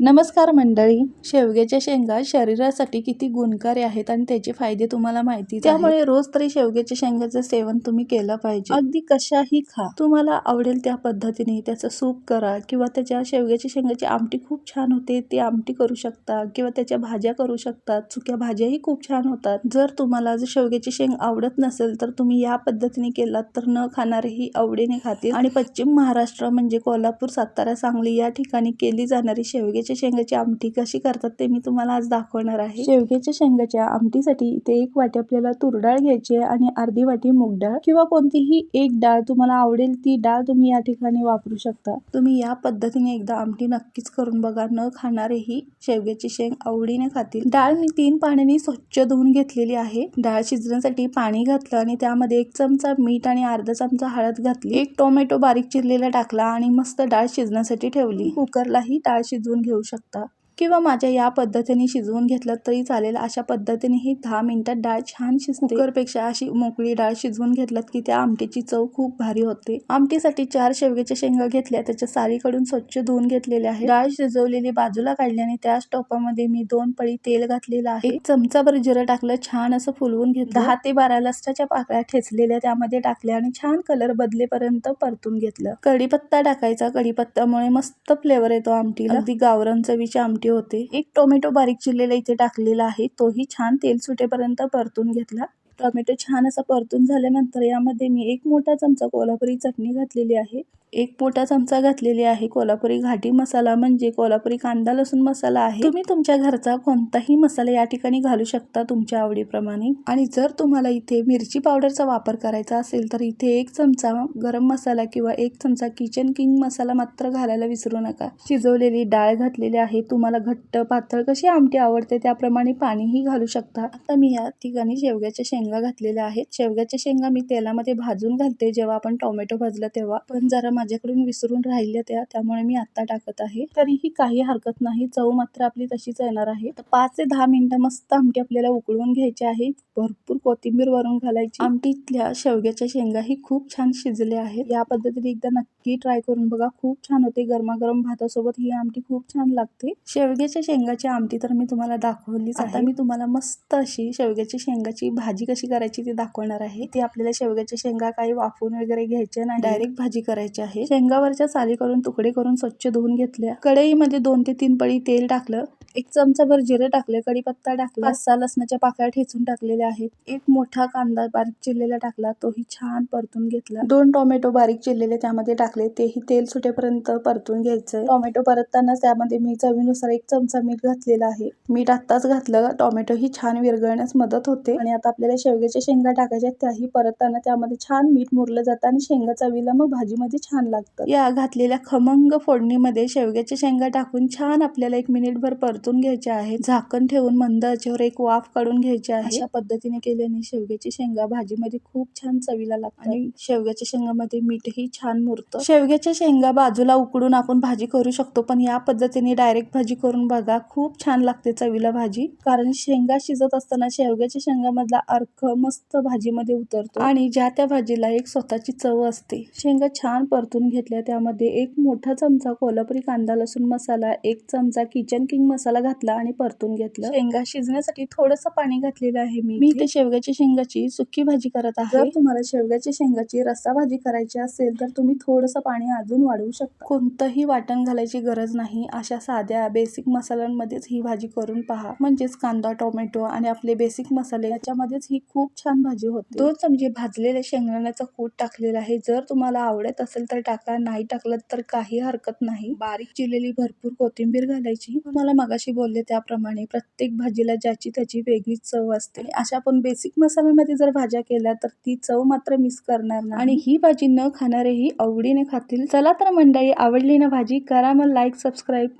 नमस्कार मंडळी. शेवग्याच्या शेंगा शरीरासाठी किती गुणकारी आहेत आणि त्याचे फायदे तुम्हाला माहिती त्यामुळे रोज तरी शेवग्याच्या शेंगाचं सेवन तुम्ही केलं पाहिजे. अगदी कशाही खा. तुम्हाला आवडेल त्या पद्धतीने त्याचं सूप करा किंवा त्याच्या शेवग्याच्या शेंगाची आमटी खूप छान होते ती आमटी करू शकता किंवा त्याच्या भाज्या करू शकतात सुक्या भाज्याही खूप छान होतात. जर तुम्हाला जर शेवग्याची शेंग आवडत नसेल तर तुम्ही या पद्धतीने केलात तर न खाणारेही आवडीने खातील. आणि पश्चिम महाराष्ट्र म्हणजे कोल्हापूर सातारा सांगली या ठिकाणी केली जाणारी शेवग्याच्या शेंगाची आमटी कशी करतात ते मी तुम्हाला आज दाखवणार आहे. शेवग्याच्या शेंगाच्या आमटीसाठी इथे एक वाटी आपल्याला तूर डाळ घ्यायची आहे आणि अर्धी वाटी मूग डाळ किंवा कोणतीही एक डाळ तुम्हाला आवडेल ती डाळ तुम्ही या ठिकाणी वापरू शकता. तुम्ही या पद्धतीने एकदा आमटी नक्कीच करून बघा. न खाणारेही शेवग्याची शेंग आवडीने खातील. डाळ मी तीन पाण्याने स्वच्छ धुवून घेतलेली आहे. डाळ शिजण्यासाठी पाणी घातलं आणि त्यामध्ये एक चमचा मीठ आणि अर्धा चमचा हळद घातली. एक टोमॅटो बारीक चिरलेला टाकला आणि मस्त डाळ शिजण्यासाठी ठेवली. कुकरलाही डाळ शिजवून घेऊ घेऊ शकता. किंवा माझ्या या पद्धतीने शिजवून घेतलं तरी चालेल. अशा पद्धतीने ही दहा मिनटात डाळ छान शिजते. कुकरपेक्षा अशी मोकळी डाळ शिजवून घेतलात की त्या आमटीची चव खूप भारी होते. आमटीसाठी चार शेवग्याच्या शेंगा घेतल्या त्याच्या सारीकडून स्वच्छ धुवून घेतलेल्या आहे डाळ शिजवलेली बाजूला काढल्याने त्याच टोपामध्ये मी दोन पळी तेल घातलेलं आहे. एक चमचाभर जिरं टाकलं छान असं फुलवून घेतलं. दहा ते बारा लसणाच्या पाकळ्या ठेचलेल्या त्यामध्ये टाकल्या आणि छान कलर बदलेपर्यंत परतून घेतलं. कढीपत्ता टाकायचा. कढीपत्त्यामुळे मस्त फ्लेवर येतो आमटीला. अगदी गावरान चवीची आमटी होते. एक टोमॅटो बारीक चिरलेला इथे टाकलेला आहे. तोही छान तेल सुटेपर्यंत परतून घेतला. टोमॅटो छान असा परतून झाल्यानंतर यामध्ये मी एक मोठा चमचा कोल्हापुरी चटणी घातलेली आहे. एक मोठा चमचा घातलेली आहे. कोल्हापुरी घाटी मसाला म्हणजे कोल्हापुरी कांदा लसूण मसाला आहे. तुम्ही तुमच्या घरचा कोणताही मसाला या ठिकाणी घालू शकता तुमच्या आवडीप्रमाणे. आणि जर तुम्हाला इथे मिरची पावडरचा वापर करायचा असेल तर इथे एक चमचा गरम मसाला किंवा एक चमचा किचन किंग मसाला मात्र घालायला विसरू नका. शिजवलेली डाळ घातलेली आहे. तुम्हाला घट्ट पातळ कशी आमटी आवडते त्याप्रमाणे पाणीही घालू शकता. आता मी या ठिकाणी शेवग्याच्या शेंगा घातलेल्या आहेत. शेवग्याच्या शेंगा मी तेलामध्ये भाजून घालते. जेव्हा आपण टोमॅटो भाजला तेव्हा. पण जरा माझ्याकडून विसरून राहिल्या त्या त्यामुळे मी आता टाकत आहे. तरीही काही हरकत नाही. चव मात्र आपली तशीच येणार आहे. तर पाच ते दहा मिनिटं मस्त आमटी आपल्याला उकळून घ्यायची आहे. भरपूर कोथिंबीर वरून घालायची. आमटीतल्या शेवग्याच्या शेंगा ही खूप छान शिजल्या आहेत. या पद्धतीने एकदा नक्की ट्राय करून बघा. खूप छान होते. गरमागरम भातासोबत ही आमटी खूप छान लागते. शेवग्याच्या शेंगाची आमटी तर मी तुम्हाला दाखवलीच आता मी तुम्हाला मस्त अशी शेवग्याची शेंगाची भाजी कशी करायची ती दाखवणार आहे. ती आपल्याला शेवग्याच्या शेंगा काही वाफवून वगैरे घ्यायच्या नाही. डायरेक्ट भाजी करायची आहे. शेंगावरच्या साली करून तुकडे करून स्वच्छ धुवून घेतल्या. कढईमध्ये दोन ते तीन पळी तेल टाकलं. एक चमचाभर जिरे टाकले कढीपत्ता टाकला पाच सहा लसणाच्या पाकळ्या ठेचून टाकलेल्या आहेत. एक मोठा कांदा बारीक चिरलेला टाकला तोही छान परतून घेतला. दोन टोमॅटो बारीक चिरलेले त्यामध्ये टाकले तेही तेल सुटेपर्यंत परतून घ्यायचंय टोमॅटो परतताना त्यामध्ये मी चवीनुसार एक चमचा मीठ घातलेला आहे. मीठ आत्ताच घातलं टोमॅटो ही छान विरघळण्यास मदत होते. आणि आता आपल्याला शेवग्याच्या शेंगा टाकायच्या त्याही परतताना त्यामध्ये छान मीठ मुरलं जातं आणि शेंगा चवीला मग भाजीमध्ये छान लागतं या घातलेल्या खमंग फोडणीमध्ये शेवग्याच्या शेंगा टाकून छान आपल्याला एक मिनिटभर परतून घ्यायच्या आहेत झाकण ठेवून मंद आचेवर एक वाफ काढून घ्यायची आहे. अशा पद्धतीने केल्याने शेवग्याची शेंगा भाजीमध्ये खूप छान चवीला लागतात. आणि शेवग्याच्या शेंगामध्ये मीठही छान मुरतं. शेवग्याच्या शेंगा बाजूला उकडून आपण भाजी करू शकतो पण या पद्धतीने डायरेक्ट भाजी करून बघा खूप छान लागते चवीला भाजी. कारण शेंगा शिजत असताना शेवग्याच्या शेंगामधला अर्क मस्त भाजीमध्ये उतरतो आणि ज्या त्या भाजीला एक स्वतःची चव असते. शेंगा छान परतून घेतल्या त्यामध्ये एक मोठा चमचा कोल्हापुरी कांदा लसूण मसाला एक चमचा किचन किंग मसाला घातला आणि परतून घेतलं. शेंगा शिजण्यासाठी थोडस पाणी घातलेलं आहे मी मी इथे. शेवग्याच्या शेंगाची सुकी भाजी करत आहे. जर तुम्हाला शेवग्याच्या शेंगाची रस्सा भाजी करायची असेल तर तुम्ही थोडस पाणी अजून वाढवू शकता. कोणतंही वाटण घालायची गरज नाही. अशा साध्या बेसिक मसाल्यांमध्येच ही भाजी करून पहा. म्हणजेच कांदा टोमॅटो आणि आपले बेसिक मसाले याच्यामध्येच ही खूप छान भाजी होते. दोन चमचे भाजलेले शेंगदाण्याचा कूट टाकलेला आहे. जर तुम्हाला आवडत असेल तर टाका. नाही टाकलं तर काही हरकत नाही. बारीक चिरलेली भरपूर कोथिंबीर घालायची. तुम्हाला मगाशी बोलले त्याप्रमाणे प्रत्येक भाजीला ज्याची त्याची वेगळीच चव असते. अशा पण बेसिक मसाल्यामध्ये जर भाज्या केल्या तर ती चव मात्र मिस करणार नाही. आणि ही भाजी न खाणारेही आवडीने खातील. चला तर मंडळी आवडली ना भाजी करा मग लाईक सबस्क्राईब